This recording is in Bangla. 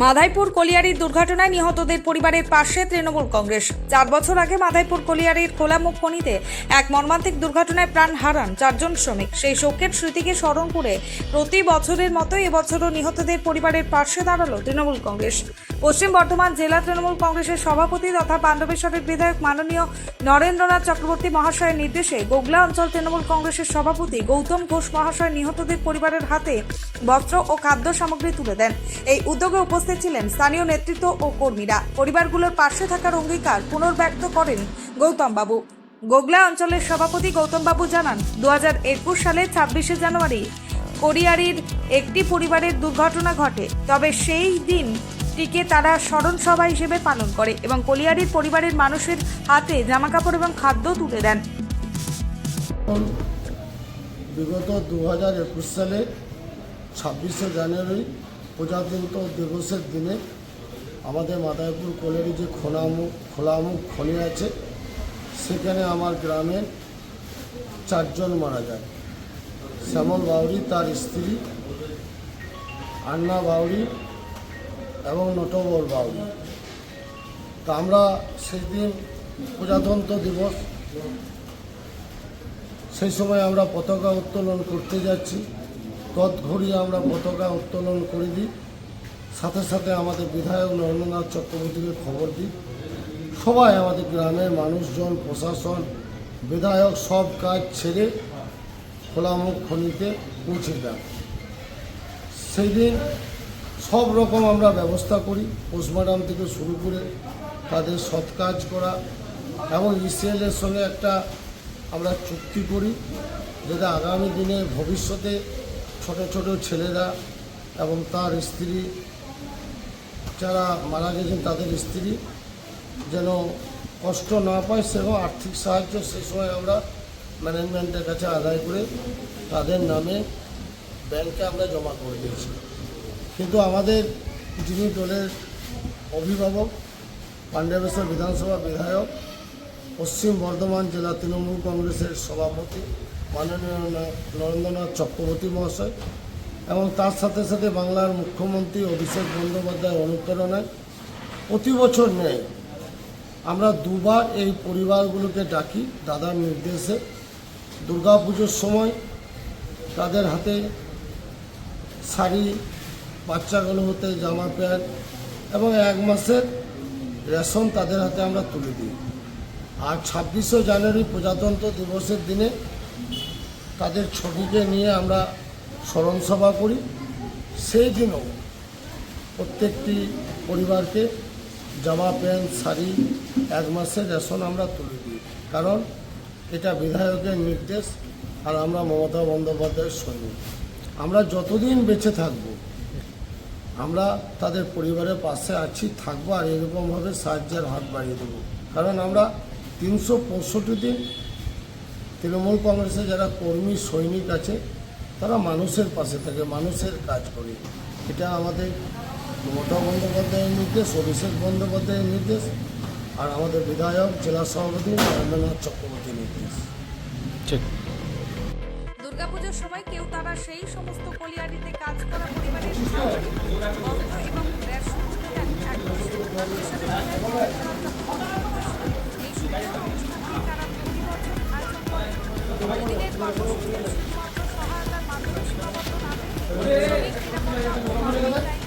মাধাইপুর কলিয়ারির দুর্ঘটনায় নিহতদের পরিবারের পাশে তৃণমূল কংগ্রেস। চার বছর আগে মাধাইপুর কলিয়ারির খোলামুখ খনিতে এক মর্মান্তিক দুর্ঘটনায় প্রাণ হারান চারজন শ্রমিক। সেই শোকের স্মৃতিকে স্মরণ করে প্রতি বছরের মতো এবছরও নিহতদের পরিবারের পাশে দাঁড়াল তৃণমূল কংগ্রেস। পশ্চিম বর্ধমান জেলা তৃণমূল কংগ্রেসের সভাপতি তথা পাণ্ডবেশ্বরের বিধায়ক মাননীয় নরেন্দ্রনাথ চক্রবর্তী মহাশয়ের নির্দেশে গোগলা অঞ্চল তৃণমূল কংগ্রেসের সভাপতি গৌতম ঘোষ মহাশয় নিহতদের পরিবারের হাতে বস্ত্র ও খাদ্য সামগ্রী তুলে দেন। এই উদ্যোগে উপস্থিত ছিলেন স্থানীয় নেতৃত্ব ও কর্মীরা। পরিবারগুলোর পাশে থাকার অঙ্গীকার পুনর্ব্যক্ত করেন গৌতম বাবু গোগলা অঞ্চলের সভাপতি গৌতম বাবু জানান দু হাজার একুশ সালে ছাব্বিশে জানুয়ারি কোরিয়ারির একটি পরিবারের দুর্ঘটনা ঘটে, তবে সেই দিন টিকে তারা স্মরণ সভা হিসেবে পালন করে এবং কলিয়ারির পরিবারের মানুষের হাতে জামাকাপড় এবং খাদ্য তুলে দেন। বিগত দু হাজার একুশ সালে ছাব্বিশে জানুয়ারি প্রজাতন্ত্র দিবসের দিনে আমাদের মাদারীপুর কলেজে যে খোলামুখ খোলামুখ খনি আছে, সেখানে আমার গ্রামের চারজন মারা যায়। শ্যামল বাউরি তার স্ত্রী, আন্না বাউরি এবং নটবর বাউরি তা আমরা সেদিন প্রজাতন্ত্র দিবস, সেই সময় আমরা পতাকা উত্তোলন করতে যাচ্ছি। তৎঘড়ি আমরা পতাকা উত্তোলন করে দিই। সাথে সাথে আমাদের বিধায়ক নরেন্দ্রনাথ চক্রবর্তীকে খবর দিই। সবাই আমাদের গ্রামের মানুষজন, প্রশাসন, বিধায়ক সব কাজ ছেড়ে খোলামুখ খনিতে পৌঁছে যান। সেই দিন সব রকম আমরা ব্যবস্থা করি পোস্টমর্টম থেকে শুরু করে তাদের সৎ কাজ করা এবং ইসিএলের সঙ্গে একটা আমরা চুক্তি করি যেটা আগামী দিনে ভবিষ্যতে ছোট ছোট ছেলেরা এবং তার স্ত্রী যারা মারা গেছেন তাদের স্ত্রী যেন কষ্ট না পায় সেরকম আর্থিক সাহায্য সে সময় আমরা ম্যানেজমেন্টের কাছে আদায় করে তাদের নামে ব্যাংকে আমরা জমা করে দিয়েছি। কিন্তু আমাদের যিনি দলের অভিভাবক পাণ্ডবেশ্বর বিধানসভা বিধায়ক, পশ্চিম বর্ধমান জেলা তৃণমূল কংগ্রেসের সভাপতি, মাননীয় নরেন্দ্রনাথ চক্রবর্তী মহাশয় এবং তার সাথে সাথে বাংলার মুখ্যমন্ত্রী অভিষেক বন্দ্যোপাধ্যায় অনুপ্রেরণায় প্রতি বছর নেয় আমরা দুবার এই পরিবারগুলোকে ডাকি, দাদার নির্দেশে। দুর্গাপুজোর সময় তাদের হাতে শাড়ি বাচ্চাগুলো হতে জামা প্যান্ট এবং এক মাসের রেশন তাদের হাতে আমরা তুলে দিই। আর ছাব্বিশে জানুয়ারি প্রজাতন্ত্র দিবসের দিনে তাদের ছবিকে নিয়ে আমরা স্মরণ সভা করি। সেই দিনও প্রত্যেকটি পরিবারকে জামা প্যান্ট, শাড়ি এক মাসের রেশন আমরা তুলে দিই। কারণ এটা বিধায়কের নির্দেশ আর আমরা মমতা বন্দ্যোপাধ্যায়ের সৈনিক। আমরা যতদিন বেঁচে থাকব আমরা তাদের পরিবারের পাশে আছি, থাকব আর এরকমভাবে সাহায্যের হাত বাড়িয়ে দেবো। কারণ আমরা তিনশো পঁয়ষট্টি দিন তৃণমূল কংগ্রেসে যারা কর্মী, সৈনিক আছে, তারা মানুষের পাশে থাকে, মানুষের কাজ করে। এটা আমাদের মমতা বন্দ্যোপাধ্যায়ের নির্দেশ, অভিষেক বন্দ্যোপাধ্যায়ের নির্দেশ, আর আমাদের বিধায়ক, জেলা সভাপতি নরেন্দ্রনাথ চক্রবর্তীর নির্দেশ। ঠিক। সময় কেউ তারা সেই সমস্ত কলিয়ারিতে কাজ করা পরিবারের এবং রেশন। এই সমস্ত সহায়তার মাধ্যমে সীমাবদ্ধ না থেকে শ্রমিক নিরাপত্তা